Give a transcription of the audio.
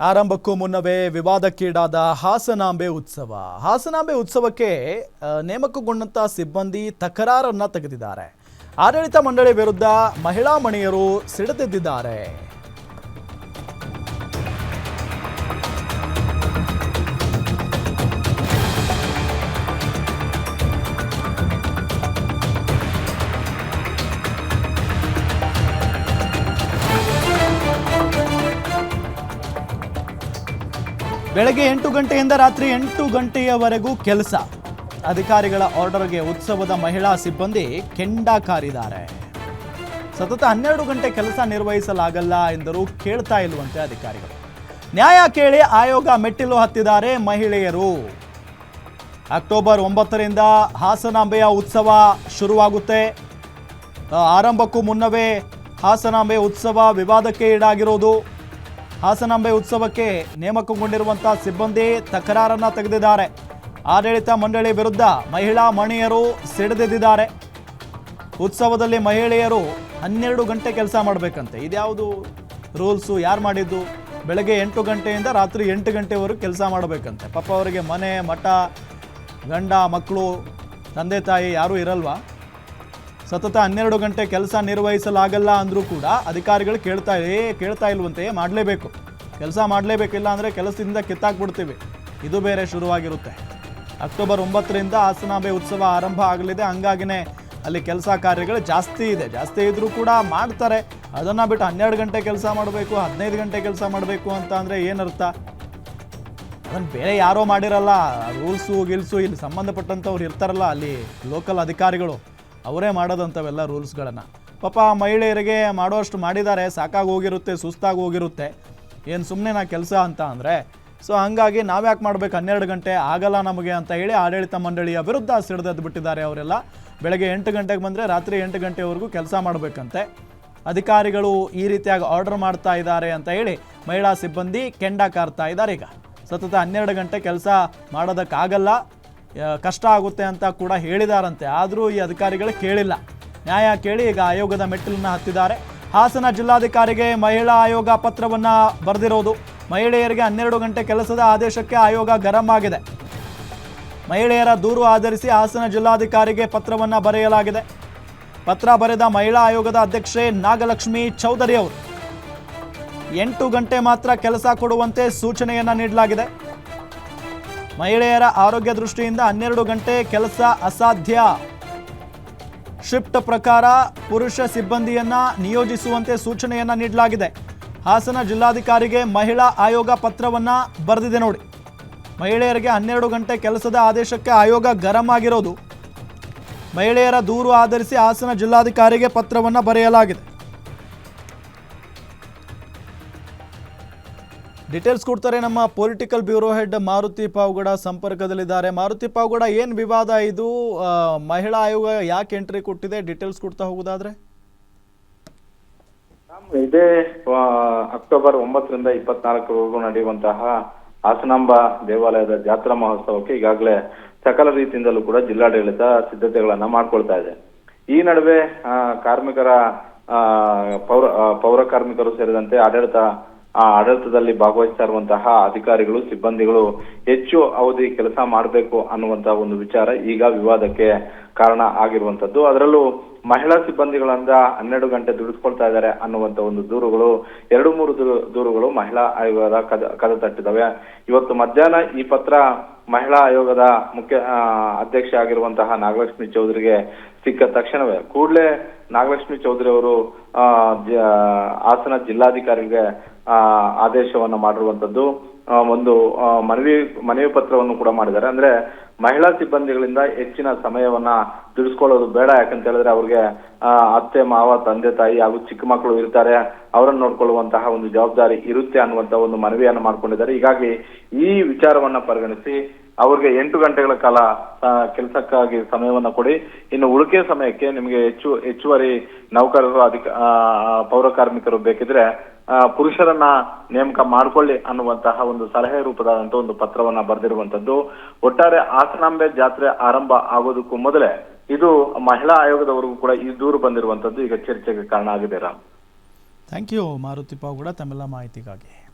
ಆರಂಭಕ್ಕೂ ಮುನ್ನವೇ ವಿವಾದಕ್ಕೀಡಾದ ಹಾಸನಾಂಬೆ ಉತ್ಸವ. ಹಾಸನಾಂಬೆ ಉತ್ಸವಕ್ಕೆ ನೇಮಕಗೊಂಡಂತಹ ನೇಮಕಗೊಂಡಂತ ಸಿಬ್ಬಂದಿ ತಕರಾರನ್ನ ತೆಗೆದಿದ್ದಾರೆ. ಆಡಳಿತ ಮಂಡಳಿ ವಿರುದ್ಧ ಮಹಿಳಾ ಮಣಿಯರು ಸಿಡಿದೆದ್ದಿದ್ದಾರೆ. ಬೆಳಗ್ಗೆ ಎಂಟು ಗಂಟೆಯಿಂದ ರಾತ್ರಿ ಎಂಟು ಗಂಟೆಯವರೆಗೂ ಕೆಲಸ. ಅಧಿಕಾರಿಗಳ ಆರ್ಡರ್ಗೆ ಉತ್ಸವದ ಮಹಿಳಾ ಸಿಬ್ಬಂದಿ ಕೆಂಡ ಕಾರಿದ್ದಾರೆ ಸತತ ಹನ್ನೆರಡು ಗಂಟೆ ಕೆಲಸ ನಿರ್ವಹಿಸಲಾಗಲ್ಲ ಎಂದರು ಕೇಳ್ತಾ ಇಲ್ವಂತೆ ಅಧಿಕಾರಿಗಳು. ನ್ಯಾಯ ಕೇಳಿ ಆಯೋಗ ಮೆಟ್ಟಿಲು ಹತ್ತಿದ್ದಾರೆ ಮಹಿಳೆಯರು. ಅಕ್ಟೋಬರ್ ಒಂಬತ್ತರಿಂದ ಹಾಸನಾಂಬೆಯ ಉತ್ಸವ ಶುರುವಾಗುತ್ತೆ. ಆರಂಭಕ್ಕೂ ಮುನ್ನವೇ ಹಾಸನಾಂಬೆ ಉತ್ಸವ ವಿವಾದಕ್ಕೆ ಈಡಾಗಿರೋದು. ಹಾಸನಾಂಬೆ ಉತ್ಸವಕ್ಕೆ ನೇಮಕಗೊಂಡಿರುವಂಥ ಸಿಬ್ಬಂದಿ ತಕರಾರನ್ನ ತೆಗೆದಿದ್ದಾರೆ. ಆಡಳಿತ ಮಂಡಳಿ ವಿರುದ್ಧ ಮಹಿಳಾ ಮಣಿಯರು ಸಿಡಿದಿದ್ದಾರೆ. ಉತ್ಸವದಲ್ಲಿ ಮಹಿಳೆಯರು ಹನ್ನೆರಡು ಗಂಟೆ ಕೆಲಸ ಮಾಡಬೇಕಂತೆ. ಇದ್ಯಾವುದು ರೂಲ್ಸು, ಯಾರು ಮಾಡಿದ್ದು? ಬೆಳಗ್ಗೆ ಎಂಟು ಗಂಟೆಯಿಂದ ರಾತ್ರಿ ಎಂಟು ಗಂಟೆವರೆಗೂ ಕೆಲಸ ಮಾಡಬೇಕಂತೆ. ಪಾಪ ಅವರಿಗೆ ಮನೆ, ಮಠ, ಗಂಡ, ಮಕ್ಕಳು, ತಂದೆ, ತಾಯಿ ಯಾರೂ ಇರಲ್ವಾ? ಸತತ ಹನ್ನೆರಡು ಗಂಟೆ ಕೆಲಸ ನಿರ್ವಹಿಸಲಾಗಲ್ಲ ಅಂದರೂ ಕೂಡ ಅಧಿಕಾರಿಗಳು ಕೇಳ್ತಾ ಏ, ಕೇಳ್ತಾ ಇಲ್ವಂತೆ ಮಾಡಲೇಬೇಕು. ಕೆಲಸ ಮಾಡಲೇಬೇಕಿಲ್ಲ ಅಂದರೆ ಕೆಲಸದಿಂದ ಕಿತ್ತಾಕ್ಬಿಡ್ತೀವಿ. ಇದು ಬೇರೆ ಶುರುವಾಗಿರುತ್ತೆ. ಅಕ್ಟೋಬರ್ ಒಂಬತ್ತರಿಂದ ಹಾಸನಾಂಬೆ ಉತ್ಸವ ಆರಂಭ ಆಗಲಿದೆ. ಹಂಗಾಗಿನೇ ಅಲ್ಲಿ ಕೆಲಸ ಕಾರ್ಯಗಳು ಜಾಸ್ತಿ ಇದೆ. ಜಾಸ್ತಿ ಇದ್ರೂ ಕೂಡ ಮಾಡ್ತಾರೆ. ಅದನ್ನು ಬಿಟ್ಟು ಹನ್ನೆರಡು ಗಂಟೆ ಕೆಲಸ ಮಾಡಬೇಕು, ಹದಿನೈದು ಗಂಟೆ ಕೆಲಸ ಮಾಡಬೇಕು ಅಂತ ಅಂದರೆ ಏನರ್ಥ? ಅದನ್ನು ಬೇರೆ ಯಾರೋ ಮಾಡಿರಲ್ಲ. ರೂಲ್ಸು, ಗಿಲ್ಸು ಇಲ್ಲಿ ಸಂಬಂಧಪಟ್ಟಂಥವ್ರು ಇರ್ತಾರಲ್ಲ ಅಲ್ಲಿ ಲೋಕಲ್ ಅಧಿಕಾರಿಗಳು. ಅವರೇ ಮಾಡೋದಂಥವೆಲ್ಲ ರೂಲ್ಸ್ಗಳನ್ನು. ಪಾಪ ಮಹಿಳೆಯರಿಗೆ ಮಾಡೋಷ್ಟು ಮಾಡಿದ್ದಾರೆ, ಸಾಕಾಗಿ ಹೋಗಿರುತ್ತೆ, ಸುಸ್ತಾಗಿ ಹೋಗಿರುತ್ತೆ. ಏನು ಸುಮ್ಮನೆ ನಾ ಕೆಲಸ ಅಂತ ಅಂದರೆ, ಸೊ ಹಂಗಾಗಿ ನಾವ್ಯಾಕೆ ಮಾಡಬೇಕು ಹನ್ನೆರಡು ಗಂಟೆ ಆಗಲ್ಲ ನಮಗೆ ಅಂತ ಹೇಳಿ ಆಡಳಿತ ಮಂಡಳಿಯ ವಿರುದ್ಧ ಸಿಡಿದದ್ದು ಬಿಟ್ಟಿದ್ದಾರೆ ಅವರೆಲ್ಲ. ಬೆಳಗ್ಗೆ ಎಂಟು ಗಂಟೆಗೆ ಬಂದರೆ ರಾತ್ರಿ ಎಂಟು ಗಂಟೆವರೆಗೂ ಕೆಲಸ ಮಾಡಬೇಕಂತೆ. ಅಧಿಕಾರಿಗಳು ಈ ರೀತಿಯಾಗಿ ಆರ್ಡರ್ ಮಾಡ್ತಾ ಇದ್ದಾರೆ ಅಂತ ಹೇಳಿ ಮಹಿಳಾ ಸಿಬ್ಬಂದಿ ಕೆಂಡ ಕಾರ್ತಾ ಇದ್ದಾರೆ ಈಗ. ಸತತ ಹನ್ನೆರಡು ಗಂಟೆ ಕೆಲಸ ಮಾಡೋದಕ್ಕಾಗಲ್ಲ. ಕಷ್ಟ ಆಗುತ್ತೆ ಅಂತ ಕೂಡ ಹೇಳಿದಾರಂತೆ. ಆದರೂ ಈ ಅಧಿಕಾರಿಗಳು ಕೇಳಿಲ್ಲ. ನ್ಯಾಯ ಕೇಳಿ ಈಗ ಆಯೋಗದ ಮೆಟ್ಟಿಲನ್ನು ಹತ್ತಿದ್ದಾರೆ. ಹಾಸನ ಜಿಲ್ಲಾಧಿಕಾರಿಗೆ ಮಹಿಳಾ ಆಯೋಗ ಪತ್ರವನ್ನು ಬರೆದಿರೋದು. ಮಹಿಳೆಯರಿಗೆ ಹನ್ನೆರಡು ಗಂಟೆ ಕೆಲಸದ ಆದೇಶಕ್ಕೆ ಆಯೋಗ ಗರಂ ಆಗಿದೆ. ಮಹಿಳೆಯರ ದೂರು ಆಧರಿಸಿ ಹಾಸನ ಜಿಲ್ಲಾಧಿಕಾರಿಗೆ ಪತ್ರವನ್ನು ಬರೆಯಲಾಗಿದೆ. ಪತ್ರ ಬರೆದ ಮಹಿಳಾ ಆಯೋಗದ ಅಧ್ಯಕ್ಷೆ ನಾಗಲಕ್ಷ್ಮಿ ಚೌಧರಿ ಅವರು. ಎಂಟು ಗಂಟೆ ಮಾತ್ರ ಕೆಲಸ ಕೊಡುವಂತೆ ಸೂಚನೆಯನ್ನು ನೀಡಲಾಗಿದೆ. ಮಹಿಳೆಯರ ಆರೋಗ್ಯ ದೃಷ್ಟಿಯಿಂದ ಹನ್ನೆರಡು ಗಂಟೆ ಕೆಲಸ ಅಸಾಧ್ಯ. ಶಿಫ್ಟ್ ಪ್ರಕಾರ ಪುರುಷ ಸಿಬ್ಬಂದಿಯನ್ನ ನಿಯೋಜಿಸುವಂತೆ ಸೂಚನೆಯನ್ನ ನೀಡಲಾಗಿದೆ. ಹಾಸನ ಜಿಲ್ಲಾಧಿಕಾರಿಗೆ ಮಹಿಳಾ ಆಯೋಗ ಪತ್ರವನ್ನ ಬರೆದಿದೆ ನೋಡಿ. ಮಹಿಳೆಯರಿಗೆ ಹನ್ನೆರಡು ಗಂಟೆ ಕೆಲಸದ ಆದೇಶಕ್ಕೆ ಆಯೋಗ ಗರಂ ಆಗಿರೋದು. ಮಹಿಳೆಯರ ದೂರು ಆಧರಿಸಿ ಹಾಸನ ಜಿಲ್ಲಾಧಿಕಾರಿಗೆ ಪತ್ರವನ್ನು ಬರೆಯಲಾಗಿದೆ. ಡೀಟೇಲ್ಸ್ ಕೊಡ್ತಾರೆ ನಮ್ಮ political bureau head Maruti Pavugada ಸಂಪರ್ಕದಲ್ಲಿದ್ದಾರೆ. ಮಾರುತಿ ಪಾವುಗಡ, ಏನು ವಿವಾದ ಇದು? ಮಹಿಳಾ ಆಯೋಗ ಯಾಕೆ ಎಂಟ್ರಿ ಕೊಟ್ಟಿದೆ? ಡೀಟೇಲ್ಸ್ ಕೊಡ್ತಾ ಹೋಗೋದಾದ್ರೆ. ಇದೇ ಅಕ್ಟೋಬರ್ ಒಂಬತ್ತರಿಂದ ಇಪ್ಪತ್ನಾಲ್ಕರವರೆಗೂ ನಡೆಯುವಂತಹ ಹಾಸನಾಂಬ ದೇವಾಲಯದ ಜಾತ್ರಾ ಮಹೋತ್ಸವಕ್ಕೆ ಈಗಾಗಲೇ ಸಕಲ ರೀತಿಯಿಂದಲೂ ಕೂಡ ಜಿಲ್ಲಾಡಳಿತ ಸಿದ್ಧತೆಗಳನ್ನ ಮಾಡ್ಕೊಳ್ತಾ ಇದೆ. ಈ ನಡುವೆ ಕಾರ್ಮಿಕರ ಪೌರ ಪೌರ ಕಾರ್ಮಿಕರು ಸೇರಿದಂತೆ ಆಡಳಿತ ಆಡಳಿತದಲ್ಲಿ ಭಾಗವಹಿಸ್ತಾ ಇರುವಂತಹ ಅಧಿಕಾರಿಗಳು ಸಿಬ್ಬಂದಿಗಳು ಹೆಚ್ಚು ಅವಧಿ ಕೆಲಸ ಮಾಡಬೇಕು ಅನ್ನುವಂತಹ ಒಂದು ವಿಚಾರ ಈಗ ವಿವಾದಕ್ಕೆ ಕಾರಣ ಆಗಿರುವಂತದ್ದು ಅದರಲ್ಲೂ ಮಹಿಳಾ ಸಿಬ್ಬಂದಿಗಳಿಂದ ಹನ್ನೆರಡು ಗಂಟೆ ದುಡಿಸ್ಕೊಳ್ತಾ ಇದ್ದಾರೆ ಅನ್ನುವಂತ ಒಂದು ದೂರುಗಳು ಎರಡು ಮೂರು ದೂರು- ದೂರುಗಳು ಮಹಿಳಾ ಆಯೋಗದ ಕದ ಕದ ತಟ್ಟಿದವೆ ಇವತ್ತು ಮಧ್ಯಾಹ್ನ ಈ ಪತ್ರ ಮಹಿಳಾ ಆಯೋಗದ ಮುಖ್ಯ ಅಧ್ಯಕ್ಷ ಆಗಿರುವಂತಹ ನಾಗಲಕ್ಷ್ಮಿ ಚೌಧರಿಗೆ ಸಿಕ್ಕ ತಕ್ಷಣವೇ ಕೂಡಲೇ ನಾಗಲಕ್ಷ್ಮಿ ಚೌಧರಿ ಅವರು ಆ, ಹಾಸನ ಜಿಲ್ಲಾಧಿಕಾರಿಗೆ ಆ, ಆದೇಶವನ್ನ ಮಾಡಿರುವಂತದ್ದು ಒಂದು ಮನವಿ ಮನವಿ ಪತ್ರವನ್ನು ಕೂಡ ಮಾಡಿದ್ದಾರೆ. ಅಂದ್ರೆ ಮಹಿಳಾ ಸಿಬ್ಬಂದಿಗಳಿಂದ ಹೆಚ್ಚಿನ ಸಮಯವನ್ನ ದುಡಿಸ್ಕೊಳ್ಳೋದು ಬೇಡ. ಯಾಕಂತ ಹೇಳಿದ್ರೆ ಅವ್ರಿಗೆ ಅತ್ತೆ, ಮಾವ, ತಂದೆ, ತಾಯಿ ಹಾಗೂ ಚಿಕ್ಕ ಮಕ್ಕಳು ಇರ್ತಾರೆ. ಅವರನ್ನು ನೋಡ್ಕೊಳ್ಳುವಂತಹ ಒಂದು ಜವಾಬ್ದಾರಿ ಇರುತ್ತೆ ಅನ್ನುವಂತ ಒಂದು ಮನವಿಯನ್ನು ಮಾಡ್ಕೊಂಡಿದ್ದಾರೆ. ಹೀಗಾಗಿ ಈ ವಿಚಾರವನ್ನ ಪರಿಗಣಿಸಿ ಅವ್ರಿಗೆ ಎಂಟು ಗಂಟೆಗಳ ಕಾಲ ಕೆಲಸಕ್ಕಾಗಿ ಸಮಯವನ್ನ ಕೊಡಿ. ಇನ್ನು ಉಳಿಕೆ ಸಮಯಕ್ಕೆ ನಿಮಗೆ ಹೆಚ್ಚು, ಹೆಚ್ಚುವರಿ ನೌಕರರು, ಅಧಿಕ ಪೌರ ಕಾರ್ಮಿಕರು ಬೇಕಿದ್ರೆ ಪುರುಷರನ್ನ ನೇಮಕ ಮಾಡ್ಕೊಳ್ಳಿ ಅನ್ನುವಂತಹ ಒಂದು ಸಲಹೆ ರೂಪದಾದಂತಹ ಒಂದು ಪತ್ರವನ್ನ ಬರೆದಿರುವಂತದ್ದು ಒಟ್ಟಾರೆ ಹಾಸನಾಂಬೆ ಜಾತ್ರೆ ಆರಂಭ ಆಗೋದಕ್ಕೂ ಮೊದಲೇ ಇದು ಮಹಿಳಾ ಆಯೋಗದವರೆಗೂ ಕೂಡ ಈ ದೂರು ಬಂದಿರುವಂತದ್ದು ಈಗ ಚರ್ಚೆಗೆ ಕಾರಣ ಆಗಿದೆ ರಾಮ್. ಥ್ಯಾಂಕ್ ಯು ಮಾರುತಿಪ್ಪ ಕೂಡ ತಮ್ಮೆಲ್ಲ ಮಾಹಿತಿಗಾಗಿ.